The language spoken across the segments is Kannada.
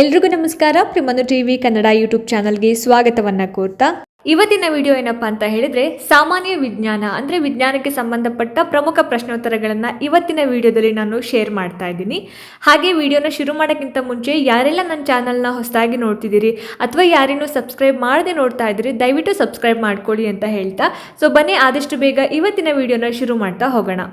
ಎಲ್ರಿಗೂ ನಮಸ್ಕಾರ. ಪ್ರಿಮನು ಟಿವಿ ಕನ್ನಡ ಯೂಟ್ಯೂಬ್ ಚಾನಲ್ಗೆ ಸ್ವಾಗತವನ್ನ ಕೋರ್ತಾ ಇವತ್ತಿನ ವಿಡಿಯೋ ಏನಪ್ಪಾ ಅಂತ ಹೇಳಿದ್ರೆ ಸಾಮಾನ್ಯ ವಿಜ್ಞಾನ, ಅಂದ್ರೆ ವಿಜ್ಞಾನಕ್ಕೆ ಸಂಬಂಧಪಟ್ಟ ಪ್ರಮುಖ ಪ್ರಶ್ನೋತ್ತರಗಳನ್ನ ಇವತ್ತಿನ ವಿಡಿಯೋದಲ್ಲಿ ನಾನು ಶೇರ್ ಮಾಡ್ತಾ ಇದ್ದೀನಿ. ಹಾಗೆ ವಿಡಿಯೋನ ಶುರು ಮಾಡೋಕ್ಕಿಂತ ಮುಂಚೆ ಯಾರೆಲ್ಲ ನನ್ನ ಚಾನಲ್ನ ಹೊಸದಾಗಿ ನೋಡ್ತಿದ್ದೀರಿ ಅಥವಾ ಯಾರೇನೂ ಸಬ್ಸ್ಕ್ರೈಬ್ ಮಾಡದೆ ನೋಡ್ತಾ ಇದ್ದೀರಿ, ದಯವಿಟ್ಟು ಸಬ್ಸ್ಕ್ರೈಬ್ ಮಾಡ್ಕೊಳ್ಳಿ ಅಂತ ಹೇಳ್ತಾ. ಸೊ ಬನ್ನಿ, ಆದಷ್ಟು ಬೇಗ ಇವತ್ತಿನ ವಿಡಿಯೋನ ಶುರು ಮಾಡ್ತಾ ಹೋಗೋಣ.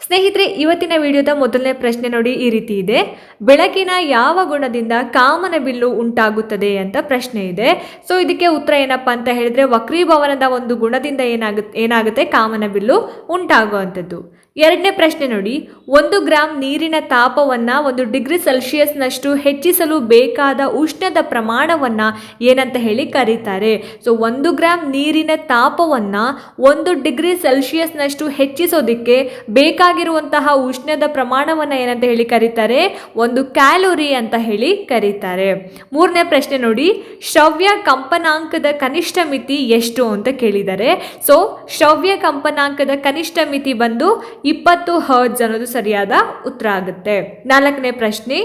ಸ್ನೇಹಿತರೆ, ಇವತ್ತಿನ ವಿಡಿಯೋದ ಮೊದಲನೇ ಪ್ರಶ್ನೆ ನೋಡಿ ಈ ರೀತಿ ಇದೆ. ಬೆಳಕಿನ ಯಾವ ಗುಣದಿಂದ ಕಾಮನ ಬಿಲ್ಲು ಉಂಟಾಗುತ್ತದೆ ಅಂತ ಪ್ರಶ್ನೆ ಇದೆ. ಸೊ ಇದಕ್ಕೆ ಉತ್ತರ ಏನಪ್ಪ ಅಂತ ಹೇಳಿದ್ರೆ, ವಕ್ರೀಭವನದ ಒಂದು ಗುಣದಿಂದ ಏನಾಗುತ್ತೆ ಏನಾಗುತ್ತೆ? ಕಾಮನ ಬಿಲ್ಲು ಉಂಟಾಗುವಂಥದ್ದು. ಎರಡನೇ ಪ್ರಶ್ನೆ ನೋಡಿ. ಒಂದು ಗ್ರಾಂ ನೀರಿನ ತಾಪವನ್ನು ಒಂದು ಡಿಗ್ರಿ ಸೆಲ್ಸಿಯಸ್ನಷ್ಟು ಹೆಚ್ಚಿಸಲು ಬೇಕಾದ ಉಷ್ಣದ ಪ್ರಮಾಣವನ್ನು ಏನಂತ ಹೇಳಿ ಕರೀತಾರೆ. ಸೊ ಒಂದು ಗ್ರಾಂ ನೀರಿನ ತಾಪವನ್ನು ಒಂದು ಡಿಗ್ರಿ ಸೆಲ್ಸಿಯಸ್ನಷ್ಟು ಹೆಚ್ಚಿಸೋದಕ್ಕೆ ಬೇಕಾಗಿರುವಂತಹ ಉಷ್ಣದ ಪ್ರಮಾಣವನ್ನು ಏನಂತ ಹೇಳಿ ಕರೀತಾರೆ. ಒಂದು ಕ್ಯಾಲೋರಿ ಅಂತ ಹೇಳಿ ಕರೀತಾರೆ. ಮೂರನೇ ಪ್ರಶ್ನೆ ನೋಡಿ. ಶ್ರವ್ಯ ಕಂಪನಾಂಕದ ಕನಿಷ್ಠ ಮಿತಿ ಎಷ್ಟು ಅಂತ ಕೇಳಿದ್ದಾರೆ ಸೊ ಶ್ರವ್ಯ ಕಂಪನಾಂಕದ ಕನಿಷ್ಠ ಮಿತಿ ಬಂದು ಇಪ್ಪತ್ತು ಹರ್ಜ್ ಅನ್ನೋದು ಸರಿಯಾದ ಉತ್ತರ ಆಗುತ್ತೆ. ನಾಲ್ಕನೇ ಪ್ರಶ್ನೆ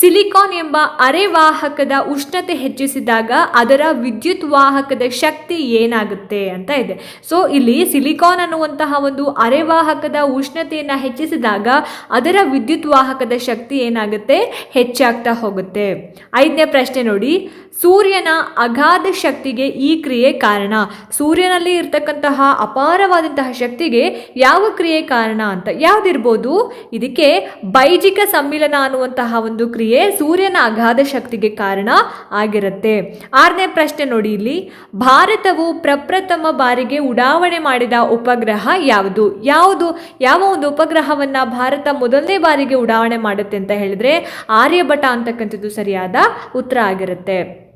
ಸಿಲಿಕಾನ್ ಎಂಬ ಅರೆವಾಹಕದ ಉಷ್ಣತೆ ಹೆಚ್ಚಿಸಿದಾಗ ಅದರ ವಿದ್ಯುತ್ ವಾಹಕದ ಶಕ್ತಿ ಏನಾಗುತ್ತೆ ಅಂತ ಇದೆ. ಸೊ ಇಲ್ಲಿ ಸಿಲಿಕಾನ್ ಅನ್ನುವಂತಹ ಒಂದು ಅರೆವಾಹಕದ ಉಷ್ಣತೆಯನ್ನು ಹೆಚ್ಚಿಸಿದಾಗ ಅದರ ವಿದ್ಯುತ್ ವಾಹಕದ ಶಕ್ತಿ ಏನಾಗುತ್ತೆ? ಹೆಚ್ಚಾಗ್ತಾ ಹೋಗುತ್ತೆ. ಐದನೇ ಪ್ರಶ್ನೆ ನೋಡಿ. ಸೂರ್ಯನ ಅಗಾಧ ಶಕ್ತಿಗೆ ಈ ಕ್ರಿಯೆ ಕಾರಣ. ಸೂರ್ಯನಲ್ಲಿ ಇರತಕ್ಕಂತಹ ಅಪಾರವಾದಂತಹ ಶಕ್ತಿಗೆ ಯಾವ ಕ್ರಿಯೆ ಕಾರಣ ಅಂತ ಯಾವ್ದಿರ್ಬೋದು? ಇದಕ್ಕೆ ಬೈಜಿಕ ಸಮ್ಮಿಲನ ಅನ್ನುವಂತಹ ಒಂದು ಕ್ರಿಯೆ ಸೂರ್ಯನ ಅಗಾಧ ಶಕ್ತಿಗೆ ಕಾರಣ ಆಗಿರುತ್ತೆ. ಆರನೇ ಪ್ರಶ್ನೆ ನೋಡಿ ಇಲ್ಲಿ. ಭಾರತವು ಪ್ರಪ್ರಥಮ ಬಾರಿಗೆ ಉಡಾವಣೆ ಮಾಡಿದ ಉಪಗ್ರಹ ಯಾವುದು? ಯಾವುದು? ಯಾವ ಒಂದು ಉಪಗ್ರಹವನ್ನ ಭಾರತ ಮೊದಲನೇ ಬಾರಿಗೆ ಉಡಾವಣೆ ಮಾಡುತ್ತೆ ಅಂತ ಹೇಳಿದ್ರೆ ಆರ್ಯಭಟ ಅಂತಕ್ಕಂಥದ್ದು ಸರಿಯಾದ ಉತ್ತರ ಆಗಿರುತ್ತೆ.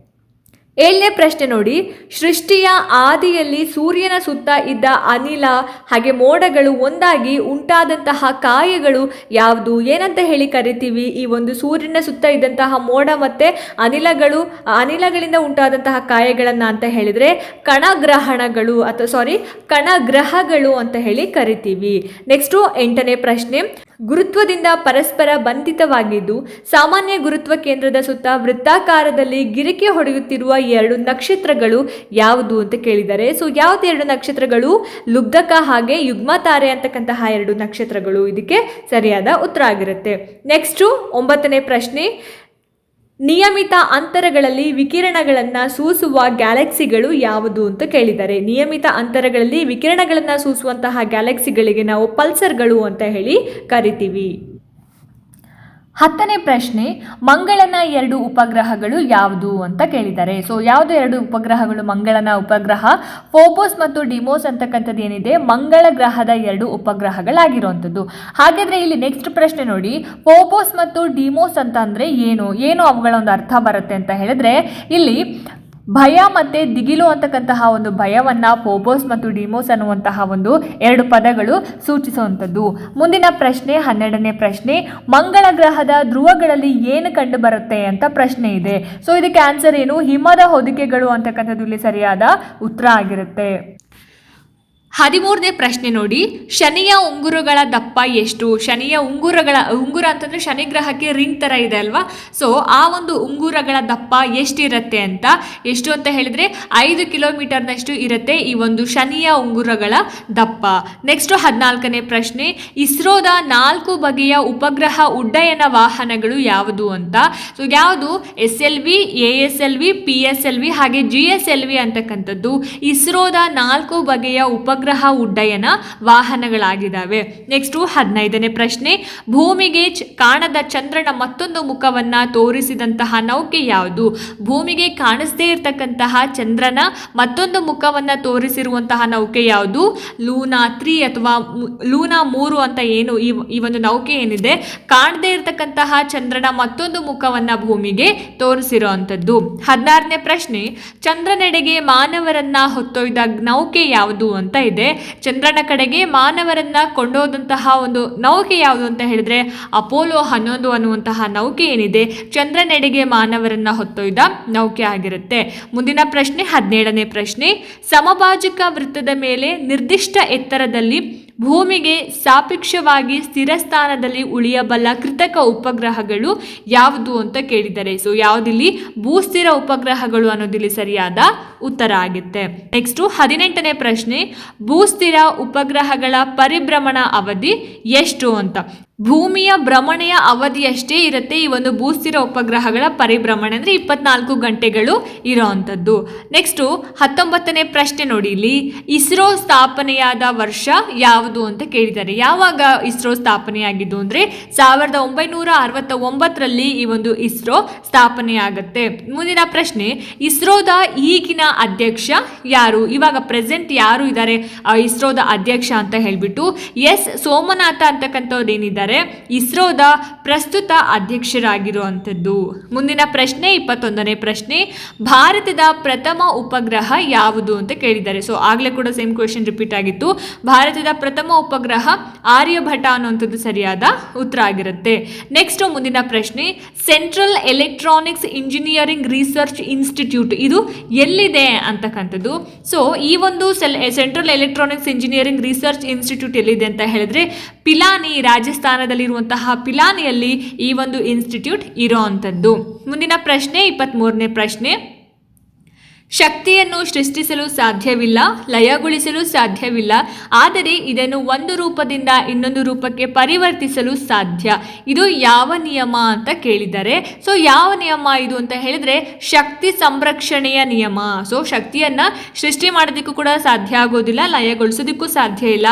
ಏಳನೇ ಪ್ರಶ್ನೆ ನೋಡಿ. ಸೃಷ್ಟಿಯ ಆದಿಯಲ್ಲಿ ಸೂರ್ಯನ ಸುತ್ತ ಇದ್ದ ಅನಿಲ, ಹಾಗೆ ಮೋಡಗಳು ಒಂದಾಗಿ ಉಂಟಾದಂತಹ ಕಾಯಗಳು ಯಾವುದು? ಏನಂತ ಹೇಳಿ ಕರಿತೀವಿ? ಈ ಒಂದು ಸೂರ್ಯನ ಸುತ್ತ ಇದ್ದಂತಹ ಮೋಡ ಮತ್ತೆ ಅನಿಲಗಳು, ಅನಿಲಗಳಿಂದ ಉಂಟಾದಂತಹ ಕಾಯಗಳನ್ನು ಅಂತ ಹೇಳಿದ್ರೆ ಕಣಗ್ರಹಣಗಳು ಅಥವಾ ಸಾರಿ ಕಣಗ್ರಹಗಳು ಅಂತ ಹೇಳಿ ಕರಿತೀವಿ. ನೆಕ್ಸ್ಟು ಎಂಟನೇ ಪ್ರಶ್ನೆ. ಗುರುತ್ವದಿಂದ ಪರಸ್ಪರ ಬಂಧಿತವಾಗಿದ್ದು, ಸಾಮಾನ್ಯ ಗುರುತ್ವ ಕೇಂದ್ರದ ಸುತ್ತ ವೃತ್ತಾಕಾರದಲ್ಲಿ ಗಿರಿಕೆ ಹೊಡೆಯುತ್ತಿರುವ ಎರಡು ನಕ್ಷತ್ರಗಳು ಯಾವುದು ಅಂತ ಕೇಳಿದರೆ ಸೊ ಯಾವ್ದು ಎರಡು ನಕ್ಷತ್ರಗಳು? ಲುಬ್ಧಕ ಹಾಗೆ ಯುಗ್ಮ ತಾರೆ ಅಂತಕ್ಕಂತಹ ಎರಡು ನಕ್ಷತ್ರಗಳು. ಇದಕ್ಕೆ ಸರಿಯಾದ ಉತ್ತರ ಆಗಿರುತ್ತೆ. ನೆಕ್ಸ್ಟು ಒಂಬತ್ತನೇ ಪ್ರಶ್ನೆ. ನಿಯಮಿತ ಅಂತರಗಳಲ್ಲಿ ವಿಕಿರಣಗಳನ್ನು ಸೂಸುವ ಗ್ಯಾಲಕ್ಸಿಗಳು ಯಾವುದು ಅಂತ ಕೇಳಿದ್ದಾರೆ. ನಿಯಮಿತ ಅಂತರಗಳಲ್ಲಿ ವಿಕಿರಣಗಳನ್ನು ಸೂಸುವಂತಹ ಗ್ಯಾಲಕ್ಸಿಗಳಿಗೆ ನಾವು ಪಲ್ಸರ್ಗಳು ಅಂತ ಹೇಳಿ ಕರಿತೀವಿ. ಹತ್ತನೇ ಪ್ರಶ್ನೆ, ಮಂಗಳನ ಎರಡು ಉಪಗ್ರಹಗಳು ಯಾವುದು ಅಂತ ಕೇಳಿದ್ದಾರೆ. ಸೊ ಯಾವುದು ಎರಡು ಉಪಗ್ರಹಗಳು? ಮಂಗಳನ ಉಪಗ್ರಹ, ಫೋಬೋಸ್ ಮತ್ತು ಡಿಮೋಸ್ ಅಂತಕ್ಕಂಥದ್ದು ಏನಿದೆ? ಮಂಗಳ ಗ್ರಹದ ಎರಡು ಉಪಗ್ರಹಗಳಾಗಿರುವಂಥದ್ದು. ಹಾಗಾದರೆ ಇಲ್ಲಿ ನೆಕ್ಸ್ಟ್ ಪ್ರಶ್ನೆ ನೋಡಿ, ಫೋಬೋಸ್ ಮತ್ತು ಡಿಮೋಸ್ ಅಂತ ಏನು? ಏನು ಅವುಗಳ ಒಂದು ಅರ್ಥ ಬರುತ್ತೆ ಅಂತ ಹೇಳಿದ್ರೆ, ಇಲ್ಲಿ ಭಯ ಮತ್ತೆ ದಿಗಿಲು ಅಂತಕ್ಕಂತಹ ಒಂದು ಭಯವನ್ನ ಫೋಬೋಸ್ ಮತ್ತು ಡಿಮೋಸ್ ಅನ್ನುವಂತಹ ಒಂದು ಎರಡು ಪದಗಳು ಸೂಚಿಸುವಂಥದ್ದು. ಮುಂದಿನ ಪ್ರಶ್ನೆ, ಹನ್ನೆರಡನೇ ಪ್ರಶ್ನೆ, ಮಂಗಳ ಗ್ರಹದ ಧ್ರುವಗಳಲ್ಲಿ ಏನು ಕಂಡು ಬರುತ್ತೆ ಅಂತ ಪ್ರಶ್ನೆ ಇದೆ. ಸೊ ಇದಕ್ಕೆ ಆನ್ಸರ್ ಏನು? ಹಿಮದ ಹೊದಿಕೆಗಳು ಅಂತಕ್ಕಂಥದ್ದು ಇಲ್ಲಿ ಸರಿಯಾದ ಉತ್ತರ ಆಗಿರುತ್ತೆ. ಹದಿಮೂರನೇ ಪ್ರಶ್ನೆ ನೋಡಿ. ಶನಿಯ ಉಂಗುರಗಳ ದಪ್ಪ ಎಷ್ಟು? ಶನಿಯ ಉಂಗುರಗಳ, ಉಂಗುರ ಅಂತಂದ್ರೆ ಶನಿ ಗ್ರಹಕ್ಕೆ ರಿಂಗ್ ತರ ಇದೆ ಅಲ್ವಾ? ಸೊ ಆ ಒಂದು ಉಂಗುರಗಳ ದಪ್ಪ ಎಷ್ಟಿರತ್ತೆ ಅಂತ, ಎಷ್ಟು ಅಂತ ಹೇಳಿದ್ರೆ ಐದು ಕಿಲೋಮೀಟರ್ನಷ್ಟು ಇರುತ್ತೆ ಈ ಒಂದು ಶನಿಯ ಉಂಗುರಗಳ ದಪ್ಪ. ನೆಕ್ಸ್ಟ್ ಹದಿನಾಲ್ಕನೇ ಪ್ರಶ್ನೆ, ಇಸ್ರೋದ ನಾಲ್ಕು ಬಗೆಯ ಉಪಗ್ರಹ ಉಡ್ಡಯನ ವಾಹನಗಳು ಯಾವುದು ಅಂತ? ಸೊ ಯಾವುದು? S L V, A S L V, P S L V ಹಾಗೆ ಜಿ ಎಸ್ ಎಲ್ ವಿ ಅಂತಕ್ಕಂಥದ್ದು. ಇಸ್ರೋದ ನಾಲ್ಕು ಬಗೆಯ ಉಪಗ್ರಹ ಉಡ್ಡಯನ ವಾಹನಗಳಾಗಿದ್ದಾವೆ. ನೆಕ್ಸ್ಟು ಹದಿನೈದನೇ ಪ್ರಶ್ನೆ. ಭೂಮಿಗೆ ಕಾಣದ ಚಂದ್ರನ ಮತ್ತೊಂದು ಮುಖವನ್ನ ತೋರಿಸಿದಂತಹ ನೌಕೆ ಯಾವುದು? ಭೂಮಿಗೆ ಕಾಣಿಸದೇ ಇರತಕ್ಕಂತಹ ಚಂದ್ರನ ಮತ್ತೊಂದು ಮುಖವನ್ನ ತೋರಿಸಿರುವಂತಹ ನೌಕೆ ಯಾವುದು? ಲೂನಾ ತ್ರೀ ಅಥವಾ ಲೂನಾ ಮೂರು ಅಂತ ಏನು ಈ ಈ ಒಂದು ನೌಕೆ ಏನಿದೆ? ಕಾಣದೇ ಇರತಕ್ಕಂತಹ ಚಂದ್ರನ ಮತ್ತೊಂದು ಮುಖವನ್ನ ಭೂಮಿಗೆ ತೋರಿಸಿರುವಂಥದ್ದು. ಹದಿನಾರನೇ ಪ್ರಶ್ನೆ. ಚಂದ್ರನೆಡೆಗೆ ಮಾನವರನ್ನ ಹೊತ್ತೊಯ್ದ ನೌಕೆ ಯಾವುದು ಅಂತ ಇದೆ ಚಂದ್ರನ ಕಡೆಗೆ ಮಾನವರನ್ನ ಕೊಂಡೋದಂತಹ ಒಂದು ನೌಕೆ ಯಾವುದು ಅಂತ ಹೇಳಿದ್ರೆ ಅಪೋಲೋ ಹನ್ನೊಂದು ಅನ್ನುವಂತಹ ನೌಕೆ ಏನಿದೆ. ಚಂದ್ರನೆಡೆಗೆ ಮಾನವರನ್ನ ಹೊತ್ತೊಯ್ದ ನೌಕೆ ಆಗಿರುತ್ತೆ. ಮುಂದಿನ ಪ್ರಶ್ನೆ, ಹದಿನೇಳನೇ ಪ್ರಶ್ನೆ. ಸಮಭಾಜಕ ವೃತ್ತದ ಮೇಲೆ ನಿರ್ದಿಷ್ಟ ಎತ್ತರದಲ್ಲಿ ಭೂಮಿಗೆ ಸಾಪೇಕ್ಷವಾಗಿ ಸ್ಥಿರ ಸ್ಥಾನದಲ್ಲಿ ಉಳಿಯಬಲ್ಲ ಕೃತಕ ಉಪಗ್ರಹಗಳು ಯಾವುದು ಅಂತ ಕೇಳಿದ್ದಾರೆ ಸೊ ಯಾವುದಿಲ್ಲಿ? ಭೂಸ್ಥಿರ ಉಪಗ್ರಹಗಳು ಅನ್ನೋದಿಲ್ಲಿ ಸರಿಯಾದ ಉತ್ತರ ಆಗುತ್ತೆ. ನೆಕ್ಸ್ಟು ಹದಿನೆಂಟನೇ ಪ್ರಶ್ನೆ, ಭೂಸ್ಥಿರ ಉಪಗ್ರಹಗಳ ಪರಿಭ್ರಮಣ ಅವಧಿ ಎಷ್ಟು ಅಂತ. ಭೂಮಿಯ ಭ್ರಮಣೆಯ ಅವಧಿಯಷ್ಟೇ ಇರುತ್ತೆ ಈ ಒಂದು ಭೂಸ್ಥಿರ ಉಪಗ್ರಹಗಳ ಪರಿಭ್ರಮಣೆ ಅಂದರೆ ಇಪ್ಪತ್ನಾಲ್ಕು ಗಂಟೆಗಳು ಇರೋವಂಥದ್ದು ನೆಕ್ಸ್ಟು ಹತ್ತೊಂಬತ್ತನೇ ಪ್ರಶ್ನೆ ನೋಡಿ ಇಲ್ಲಿ. ಇಸ್ರೋ ಸ್ಥಾಪನೆಯಾದ ವರ್ಷ ಯಾವುದು ಅಂತ ಕೇಳಿದ್ದಾರೆ. ಯಾವಾಗ ಇಸ್ರೋ ಸ್ಥಾಪನೆಯಾಗಿದ್ದು ಅಂದರೆ ಸಾವಿರದ ಒಂಬೈನೂರ ಅರವತ್ತ ಒಂಬತ್ತರಲ್ಲಿ ಈ ಒಂದು ಇಸ್ರೋ ಸ್ಥಾಪನೆಯಾಗುತ್ತೆ. ಮುಂದಿನ ಪ್ರಶ್ನೆ, ಇಸ್ರೋದ ಈಗಿನ ಅಧ್ಯಕ್ಷ ಯಾರು? ಇವಾಗ ಪ್ರೆಸೆಂಟ್ ಯಾರು ಇದ್ದಾರೆ? ಇಸ್ರೋದ ಅಧ್ಯಕ್ಷ ಅಂತ ಹೇಳ್ಬಿಟ್ಟು ಎಸ್ ಸೋಮನಾಥ ಅಂತಕ್ಕಂಥವ್ರು ಏನಿದ್ದಾರೆ? ಇಸ್ರೋದ ಪ್ರಸ್ತುತ ಅಧ್ಯಕ್ಷರಾಗಿರುವಂಥದ್ದು. ಮುಂದಿನ ಪ್ರಶ್ನೆ, ಇಪ್ಪತ್ತೊಂದನೇ ಪ್ರಶ್ನೆ, ಭಾರತದ ಪ್ರಥಮ ಉಪಗ್ರಹ ಯಾವುದು ಅಂತ ಕೇಳಿದ್ದಾರೆ. ಸೊ ಆಗಲೇ ಕೂಡ ಸೇಮ್ ಕ್ವೆಶನ್ ರಿಪೀಟ್ ಆಗಿತ್ತು. ಭಾರತದ ಪ್ರಥಮ ಉಪಗ್ರಹ ಆರ್ಯಭಟ ಅನ್ನುವಂಥದ್ದು ಸರಿಯಾದ ಉತ್ತರ ಆಗಿರುತ್ತೆ. ನೆಕ್ಸ್ಟ್ ಮುಂದಿನ ಪ್ರಶ್ನೆ central electronics engineering research institute ಇದು ಎಲ್ಲಿದೆ ಅಂತಕ್ಕಂಥದ್ದು? ಸೊ ಈ ಒಂದು cell central electronics engineering research institute ಎಲ್ಲಿದೆ ಅಂತ ಹೇಳಿದ್ರೆ ಪಿಲಾನಿ ರಾಜಸ್ಥಾನದಲ್ಲಿರುವಂತಹ ಪಿಲಾನಿಯಲ್ಲಿ ಈ ಒಂದು ಇನ್ಸ್ಟಿಟ್ಯೂಟ್ ಇರೋ ಮುಂದಿನ ಪ್ರಶ್ನೆ ಇಪ್ಪತ್ತ್ಮೂರನೇ ಪ್ರಶ್ನೆ. ಶಕ್ತಿಯನ್ನು ಸೃಷ್ಟಿಸಲು ಸಾಧ್ಯವಿಲ್ಲ, ಲಯಗೊಳಿಸಲು ಸಾಧ್ಯವಿಲ್ಲ, ಆದರೆ ಇದನ್ನು ಒಂದು ರೂಪದಿಂದ ಇನ್ನೊಂದು ರೂಪಕ್ಕೆ ಪರಿವರ್ತಿಸಲು ಸಾಧ್ಯ. ಇದು ಯಾವ ನಿಯಮ ಅಂತ ಕೇಳಿದ್ದಾರೆ ಸೊ ಯಾವ ನಿಯಮ ಇದು ಅಂತ ಹೇಳಿದ್ರೆ, ಶಕ್ತಿ ಸಂರಕ್ಷಣೆಯ ನಿಯಮ. ಸೊ ಶಕ್ತಿಯನ್ನ ಸೃಷ್ಟಿ ಮಾಡೋದಕ್ಕೂ ಕೂಡ ಸಾಧ್ಯ ಆಗೋದಿಲ್ಲ, ಲಯಗೊಳಿಸೋದಕ್ಕೂ ಸಾಧ್ಯ ಇಲ್ಲ.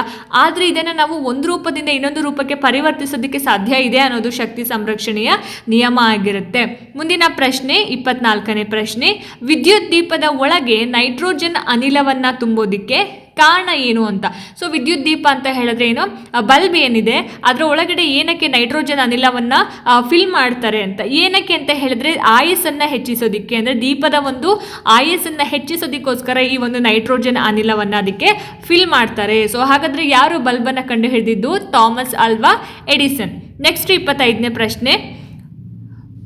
ಆದರೆ ಇದನ್ನು ನಾವು ಒಂದು ರೂಪದಿಂದ ಇನ್ನೊಂದು ರೂಪಕ್ಕೆ ಪರಿವರ್ತಿಸೋದಕ್ಕೆ ಸಾಧ್ಯ ಇದೆ ಅನ್ನೋದು ಶಕ್ತಿ ಸಂರಕ್ಷಣೆಯ ನಿಯಮ ಆಗಿರುತ್ತೆ. ಮುಂದಿನ ಪ್ರಶ್ನೆ, ಇಪ್ಪತ್ನಾಲ್ಕನೇ ಪ್ರಶ್ನೆ, ವಿದ್ಯುತ್ ದೀಪದ ಒಳಗೆ ನೈಟ್ರೋಜನ್ ಅನಿಲವನ್ನ ತುಂಬೋದಿಕ್ಕೆ ಕಾರಣ ಏನು ಅಂತ? ಸೊ ವಿದ್ಯುತ್ ದೀಪ ಅಂತ ಹೇಳಿದ್ರೆ ಏನು? ಬಲ್ಬ್ ಏನಿದೆ, ಅದರ ಒಳಗಡೆ ಏನಕ್ಕೆ ನೈಟ್ರೋಜನ್ ಅನಿಲವನ್ನ ಫಿಲ್ ಮಾಡ್ತಾರೆ ಅಂತ? ಏನಕ್ಕೆ ಅಂತ ಹೇಳಿದ್ರೆ ಆಯಸ್ಸನ್ನ ಹೆಚ್ಚಿಸೋದಿಕ್ಕೆ, ಅಂದ್ರೆ ದೀಪದ ಒಂದು ಆಯಸ್ಸನ್ನ ಹೆಚ್ಚಿಸೋದಕ್ಕೋಸ್ಕರ ಈ ಒಂದು ನೈಟ್ರೋಜನ್ ಅನಿಲವನ್ನ ಅದಕ್ಕೆ ಫಿಲ್ ಮಾಡ್ತಾರೆ. ಸೊ ಹಾಗಾದ್ರೆ ಯಾರು ಬಲ್ಬನ್ನು ಕಂಡು ಹಿಡಿದಿದ್ದು ಥಾಮಸ್ ಅಲ್ವಾ ಎಡಿಸನ್. ನೆಕ್ಸ್ಟ್ ಇಪ್ಪತ್ತೈದನೇ ಪ್ರಶ್ನೆ.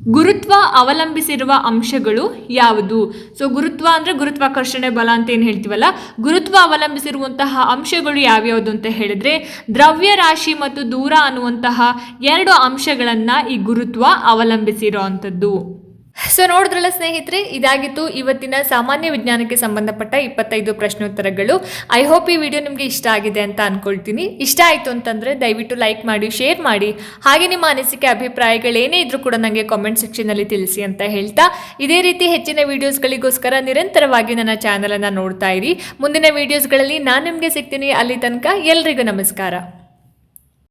ಗುರುತ್ವ ಅವಲಂಬಿಸಿರುವ ಅಂಶಗಳು ಯಾವುದು? ಸೊ ಗುರುತ್ವ ಅಂದರೆ ಗುರುತ್ವಾಕರ್ಷಣೆ ಬಲ ಅಂತ ಏನು ಹೇಳ್ತೀವಲ್ಲ? ಗುರುತ್ವ ಅವಲಂಬಿಸಿರುವಂತಹ ಅಂಶಗಳು ಯಾವ್ಯಾವುದು ಅಂತ ಹೇಳಿದ್ರೆ ದ್ರವ್ಯರಾಶಿ ಮತ್ತು ದೂರ ಅನ್ನುವಂತಹ ಎರಡು ಅಂಶಗಳನ್ನು ಈ ಗುರುತ್ವ ಅವಲಂಬಿಸಿರೋ ಅಂಥದ್ದು. ಸೊ ನೋಡಿದ್ರಲ್ಲ ಸ್ನೇಹಿತರೆ, ಇದಾಗಿತ್ತು ಇವತ್ತಿನ ಸಾಮಾನ್ಯ ವಿಜ್ಞಾನಕ್ಕೆ ಸಂಬಂಧಪಟ್ಟ ಇಪ್ಪತ್ತೈದು ಪ್ರಶ್ನೋತ್ತರಗಳು. ಐ ಹೋಪ್ ಈ ವಿಡಿಯೋ ನಿಮಗೆ ಇಷ್ಟ ಆಗಿದೆ ಅಂತ ಅನ್ಕೊಳ್ತೀನಿ. ಇಷ್ಟ ಆಯಿತು ಅಂತಂದರೆ ದಯವಿಟ್ಟು ಲೈಕ್ ಮಾಡಿ ಶೇರ್ ಮಾಡಿ. ಹಾಗೆ ನಿಮ್ಮ ಅನಿಸಿಕೆ, ಅಭಿಪ್ರಾಯಗಳೇನೇ ಇದ್ರೂ ಕೂಡ ನನಗೆ ಕಾಮೆಂಟ್ ಸೆಕ್ಷನಲ್ಲಿ ತಿಳಿಸಿ ಅಂತ ಹೇಳ್ತಾ. ಇದೇ ರೀತಿ ಹೆಚ್ಚಿನ ವೀಡಿಯೋಸ್ಗಳಿಗೋಸ್ಕರ ನಿರಂತರವಾಗಿ ನನ್ನ ಚಾನಲನ್ನು ನೋಡ್ತಾ ಇರಿ. ಮುಂದಿನ ವೀಡಿಯೋಸ್ಗಳಲ್ಲಿ ನಾನು ನಿಮಗೆ ಸಿಗ್ತೀನಿ ಅಲ್ಲಿ ತನಕ ಎಲ್ರಿಗೂ ನಮಸ್ಕಾರ.